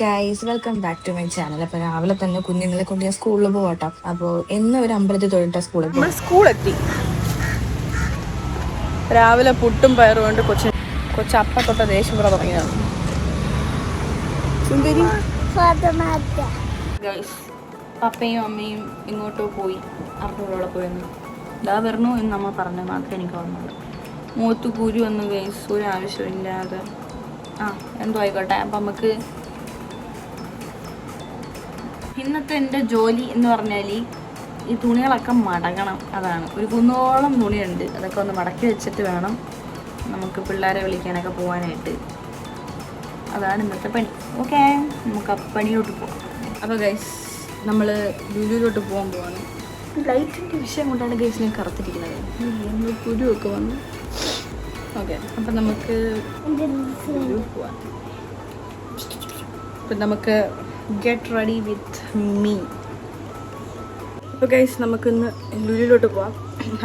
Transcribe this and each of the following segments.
Guys welcome back to my channel അപ്പൊ രാവിലെ തന്നെ കുഞ്ഞുങ്ങളെ കൊണ്ട് ഞാൻ സ്കൂളിൽ പോകട്ടോ അപ്പോൾ എന്ന ഒരു അമ്പലത്തിൽ തൊഴിട്ട സ്കൂളിൽ പോകും നമ്മൾ സ്കൂളെത്തി രാവിലെ പുട്ടും പയറും കൊണ്ട് കൊച്ചു കൊച്ചു അപ്പ തൊട്ട ദേഷ്യം കൂടെ തുടങ്ങിയതാണ്. സുന്ദരി? ഗൈസ് പപ്പയും അമ്മയും ഇങ്ങോട്ടോ പോയി. അവരുടെ പോയെന്ന് ഇതാ വരണു എന്ന് നമ്മൾ പറഞ്ഞ മാത്രമേ എനിക്ക് ഓർമ്മയുള്ളൂ. മൂത്ത് കുരു വന്നു ഗൈസ് ഒരു ആവശ്യമില്ലാതെ ആ എന്തോ ആയിക്കോട്ടെ. അപ്പം നമുക്ക് ഇന്നത്തെ എന്റെ ജോലി എന്ന് പറഞ്ഞാൽ ഈ തുണികളൊക്കെ മടങ്ങണം അതാണ്. ഒരു കുന്നോളം തുണിയുണ്ട് അതൊക്കെ ഒന്ന് മടക്കി വെച്ചിട്ട് വേണം നമുക്ക് പിള്ളേരെ വിളിക്കാനൊക്കെ പോകാനായിട്ട് അതാണ് ഇന്നത്തെ പണി. ഓക്കെ നമുക്ക് ആ പണിയിലോട്ട് പോകാം അപ്പോൾ ഗൈസ് നമ്മൾ ലുലുവിലോട്ട് പോകാൻ പോവാണ്. ലൈറ്റിന്റെ വിഷയം കൊണ്ടാണ് ഗൈസ് ഞാൻ കറുത്തിരിക്കുന്നത്. കുരുവൊക്കെ വന്നു. ഓക്കെ അപ്പം നമുക്ക് പോവാം. അപ്പം നമുക്ക് ഗെറ്റ് റെഡി വിത്ത് മീ അപ്പോൾ ഗൈസ് നമുക്കിന്ന് ലുലിലോട്ട് പോവാം.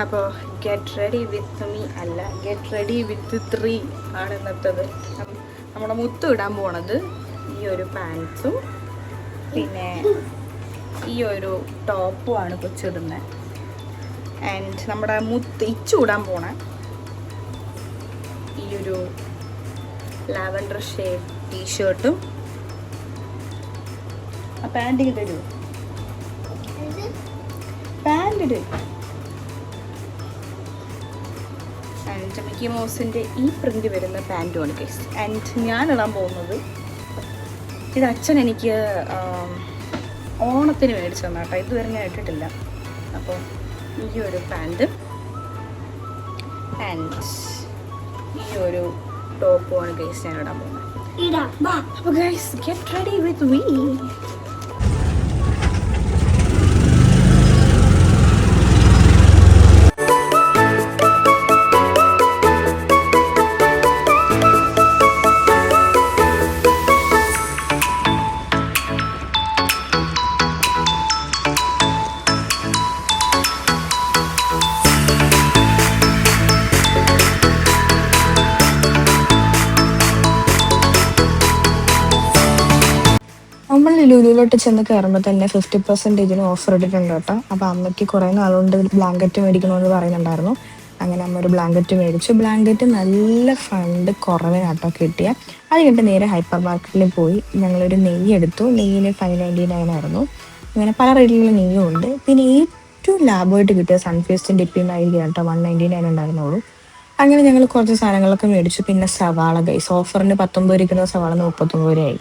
അപ്പോൾ ഗെറ്റ് റെഡി വിത്ത് മീ അല്ല ഗെറ്റ് റെഡി വിത്ത് ത്രീ ആണ് ഇന്നത്തത്. നമ്മുടെ മുത്തു ഇടാൻ പോണത് ഈ ഒരു പാൻസും പിന്നെ ഈ ഒരു ടോപ്പും ആണ് കൊച്ചിടുന്നത് ആൻഡ് നമ്മുടെ മുത്ത് ഇച്ചു ഇടാൻ പോണ. ഈ ഒരു ലാവൻഡർ ഷേഡ് ടീഷർട്ടും ആ പാന്റ് തരൂ പാന്റ് ഇട്. ആൻഡ് മിക്കി മൗസിന്റെ ഈ പ്രിന്റ് വരുന്ന പാന്റുമാണ് കേസ് ആൻഡ് ഞാൻ ഇടാൻ പോകുന്നത് ഇത് അച്ഛൻ എനിക്ക് ഓണത്തിന് മേടിച്ചു തന്ന കേട്ടോ. ഇതുവരെ ഞാൻ ഇട്ടിട്ടില്ല. അപ്പോൾ ഈ ഒരു പാന്റും ആൻഡ് ഈ ഒരു ടോപ്പുമാണ് ഗൈസ് ഞാൻ ഇടാൻ പോകുന്നത്. അപ്പോൾ guys get ready with me ലുലുവിലോട്ട് ചെന്ന് കയറുമ്പോൾ തന്നെ ഫിഫ്റ്റി പെർസെന്റേജിന് ഓഫർ ഇട്ടിട്ടുണ്ട് കേട്ടോ. അപ്പോൾ അമ്മയ്ക്ക് കുറേ നാളുകൊണ്ട് ബ്ലാങ്കറ്റ് മേടിക്കണമെന്ന് പറയുന്നുണ്ടായിരുന്നു. അങ്ങനെ അമ്മ ഒരു ബ്ലാങ്കറ്റ് മേടിച്ചു. ബ്ലാങ്കറ്റ് നല്ല ഫണ്ട് കുറവിനാട്ടോ കിട്ടിയ. അത് കഴിഞ്ഞിട്ട് നേരെ ഹൈപ്പർ മാർക്കറ്റിൽ പോയി. ഞങ്ങളൊരു നെയ്യ് എടുത്തു. നെയ്യിന് ഫൈവ് നയന്റി നയൻ ആയിരുന്നു. അങ്ങനെ പല റേറ്റിലുള്ള നെയ്യും ഉണ്ട്. പിന്നെ ഏറ്റവും ലാഭമായിട്ട് കിട്ടിയ സൺഫേസ്റ്റിന്റെ ഇപ്പം ആയിരിക്കും കേട്ടോ. വൺ നയന്റി നയൻ ഉണ്ടായിരുന്നുള്ളൂ. അങ്ങനെ ഞങ്ങൾ കുറച്ച് സാധനങ്ങളൊക്കെ മേടിച്ചു. പിന്നെ സവാള ഗൈസ് ഓഫറിന് പത്തൊമ്പത് ഇരിക്കുന്ന സവാള മുപ്പത്തൊമ്പത് രൂപയായി.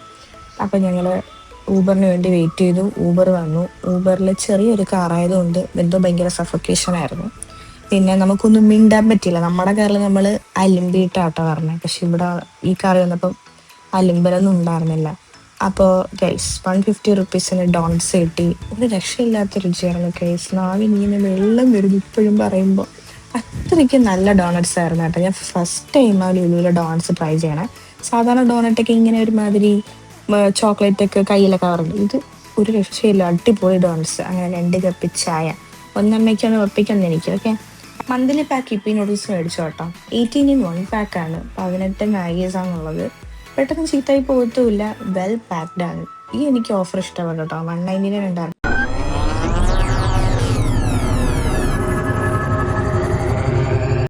അപ്പം ഞങ്ങൾ ഊബറിന് വേണ്ടി വെയിറ്റ് ചെയ്തു. ഊബർ വന്നു. ഊബറിൽ ചെറിയൊരു കാറായതുകൊണ്ട് എന്തോ ഭയങ്കര സഫക്കേഷൻ ആയിരുന്നു. പിന്നെ നമുക്കൊന്നും മിണ്ടാൻ പറ്റില്ല നമ്മുടെ കാറിൽ നമ്മൾ അലിമ്പിയിട്ടാട്ടോ പറഞ്ഞത് പക്ഷെ ഇവിടെ ഈ കാറിൽ വന്നപ്പം അലിമ്പലൊന്നും ഉണ്ടായിരുന്നില്ല. അപ്പോൾ ഗൈസ് വൺ ഫിഫ്റ്റി റുപ്പീസിന് ഡോൺസ് കിട്ടി. ഒരു രക്ഷയില്ലാത്ത രുചിയായിരുന്നു ഗൈസ് നാവിനിങ്ങനെ വെള്ളം വരും ഇപ്പോഴും പറയുമ്പോൾ അത്രയ്ക്ക് നല്ല ഡോണറ്റ്സ് ആയിരുന്നു കേട്ടോ. ഞാൻ ഫസ്റ്റ് ടൈം ആ ലുലുവിലെ ഡോണറ്റ്സ് ട്രൈ ചെയ്യണേ. സാധാരണ ഡോണറ്റൊക്കെ ഇങ്ങനെ ഒരുമാതിരി ചോക്ലേറ്റ് ഒക്കെ കയ്യിലൊക്കെ പറഞ്ഞു ഇത് ഒരു രക്ഷയില്ല അടിപൊളി ഡോണറ്റ്സ് അങ്ങനെ രണ്ട് കപ്പ് ചായ. ഒന്നമ്മയ്ക്കാണ് ഉറപ്പിക്കുന്നത് എനിക്ക് okay? Monthly pack Yippee noodles മേടിച്ചു കേട്ടോ. എയ്റ്റീൻ ഇൻ വൺ പാക്കാണ് പതിനെട്ട് മാഗീസ് ആണുള്ളത്. പെട്ടെന്ന് ചീത്തായി പോകത്തുമില്ല. വെൽ പാക്ഡ് ആണ്. ഈ എനിക്ക് ഓഫർ ഇഷ്ടപ്പെട്ടു വൺ നയന്റി നയൻ